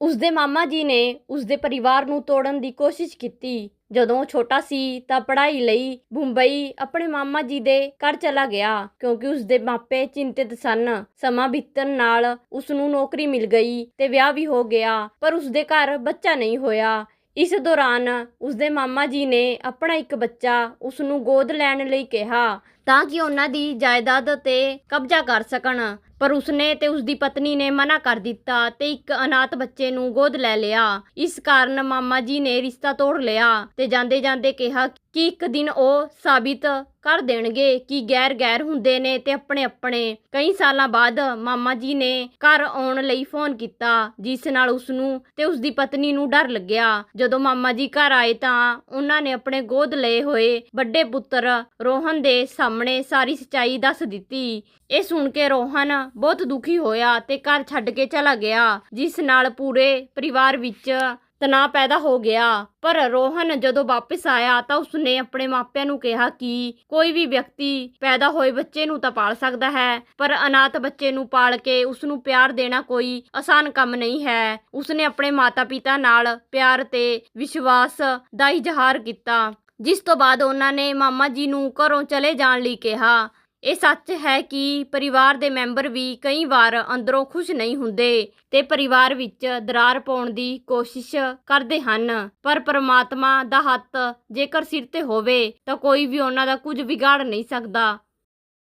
ਉਸਦੇ ਮਾਮਾ ਜੀ ਨੇ ਉਸਦੇ ਪਰਿਵਾਰ ਨੂੰ ਤੋੜਨ ਦੀ ਕੋਸ਼ਿਸ਼ ਕੀਤੀ। ਜਦੋਂ ਉਹ ਛੋਟਾ ਸੀ ਤਾਂ ਪੜ੍ਹਾਈ ਲਈ ਮੁੰਬਈ ਆਪਣੇ ਮਾਮਾ ਜੀ ਦੇ ਘਰ ਚਲਾ ਗਿਆ ਕਿਉਂਕਿ ਉਸਦੇ ਮਾਪੇ ਚਿੰਤਿਤ ਸਨ। ਸਮਾਂ ਬੀਤਣ ਨਾਲ ਉਸ ਨੂੰ ਨੌਕਰੀ ਮਿਲ ਗਈ ਤੇ ਵਿਆਹ ਵੀ ਹੋ ਗਿਆ, ਪਰ ਉਸਦੇ ਘਰ ਬੱਚਾ ਨਹੀਂ ਹੋਇਆ। ਇਸ ਦੌਰਾਨ ਉਸਦੇ ਮਾਮਾ ਜੀ ਨੇ ਆਪਣਾ ਇੱਕ ਬੱਚਾ ਉਸ ਨੂੰ ਗੋਦ ਲੈਣ ਲਈ ਕਿਹਾ ਤਾਂ ਕਿ ਉਹਨਾਂ ਦੀ ਜਾਇਦਾਦ ਤੇ ਕਬਜ਼ਾ ਕਰ ਸਕਣ। ਪਰ ਉਸਨੇ ਤੇ ਉਸਦੀ ਪਤਨੀ ਨੇ ਮਨਾ ਕਰ ਦਿੱਤਾ ਤੇ ਇੱਕ ਅਨਾਥ ਬੱਚੇ ਨੂੰ ਗੋਦ ਲੈ ਲਿਆ। ਇਸ ਕਾਰਨ ਮਾਮਾ ਜੀ ਨੇ ਰਿਸ਼ਤਾ ਤੋੜ ਲਿਆ ਤੇ ਜਾਂਦੇ ਜਾਂਦੇ ਕਿਹਾ ਕਿ ਇੱਕ ਦਿਨ ਉਹ ਸਾਬਿਤ ਕਰ ਦੇਣਗੇ ਕਿ ਗੈਰ ਗੈਰ ਹੁੰਦੇ ਨੇ ਤੇ ਆਪਣੇ ਆਪਣੇ ਕਈ ਸਾਲਾਂ ਬਾਅਦ ਮਾਮਾ ਜੀ ਨੇ ਘਰ ਆਉਣ ਲਈ ਫੋਨ ਕੀਤਾ, ਜਿਸ ਨਾਲ ਉਸ ਨੂੰ ਤੇ ਉਸਦੀ ਪਤਨੀ ਨੂੰ ਡਰ ਲੱਗਿਆ। ਜਦੋਂ ਮਾਮਾ ਜੀ ਘਰ ਆਏ ਤਾਂ ਉਹਨਾਂ ਨੇ ਆਪਣੇ ਗੋਦ ਲਏ ਹੋਏ ਵੱਡੇ ਪੁੱਤਰ ਰੋਹਨ ਦੇ ਸਾਹਮਣੇ ਸਾਹਮਣੇ ਸਾਰੀ ਸੱਚਾਈ ਦੱਸ ਦਿੱਤੀ। ਇਹ ਸੁਣ ਕੇ ਰੋਹਨ ਬਹੁਤ ਦੁਖੀ ਹੋਇਆ ਤੇ ਘਰ ਛੱਡ ਕੇ ਚਲਾ ਗਿਆ, ਜਿਸ ਨਾਲ ਪੂਰੇ ਪਰਿਵਾਰ ਵਿੱਚ ਤਣਾਅ ਪੈਦਾ ਹੋ ਗਿਆ। ਪਰ ਰੋਹਨ ਜਦੋਂ ਵਾਪਸ ਆਇਆ ਤਾਂ ਉਸਨੇ ਆਪਣੇ ਮਾਪਿਆਂ ਨੂੰ ਕਿਹਾ ਕਿ ਕੋਈ ਵੀ ਵਿਅਕਤੀ ਪੈਦਾ ਹੋਏ ਬੱਚੇ ਨੂੰ ਤਾਂ ਪਾਲ ਸਕਦਾ ਹੈ, ਪਰ ਅਨਾਥ ਬੱਚੇ ਨੂੰ ਪਾਲ ਕੇ ਉਸ ਨੂੰ ਪਿਆਰ ਦੇਣਾ ਕੋਈ ਆਸਾਨ ਕੰਮ ਨਹੀਂ ਹੈ। ਉਸਨੇ ਆਪਣੇ ਮਾਤਾ-ਪਿਤਾ ਨਾਲ ਪਿਆਰ ਤੇ ਵਿਸ਼ਵਾਸ ਦਾ ਇਜ਼ਹਾਰ ਕੀਤਾ। ਜਿਸ ਤੋਂ ਬਾਅਦ ਉਹਨਾਂ ਨੇ ਮਾਮਾ ਜੀ ਨੂੰ ਘਰੋਂ ਚਲੇ ਜਾਣ ਲਈ ਕਿਹਾ। ਇਹ ਸੱਚ ਹੈ ਕਿ ਪਰਿਵਾਰ ਦੇ ਮੈਂਬਰ ਵੀ ਕਈ ਵਾਰ ਅੰਦਰੋਂ ਖੁਸ਼ ਨਹੀਂ ਹੁੰਦੇ ਤੇ ਪਰਿਵਾਰ ਵਿੱਚ ਦਰਾਰ ਪਾਉਣ ਦੀ ਕੋਸ਼ਿਸ਼ ਕਰਦੇ ਹਨ। ਪਰ ਪ੍ਰਮਾਤਮਾ ਦਾ ਹੱਥ ਜੇਕਰ ਸਿਰ ਤੇ ਹੋਵੇ ਤਾਂ ਕੋਈ ਵੀ ਉਹਨਾਂ ਦਾ ਕੁਝ ਵਿਗਾੜ ਨਹੀਂ ਸਕਦਾ।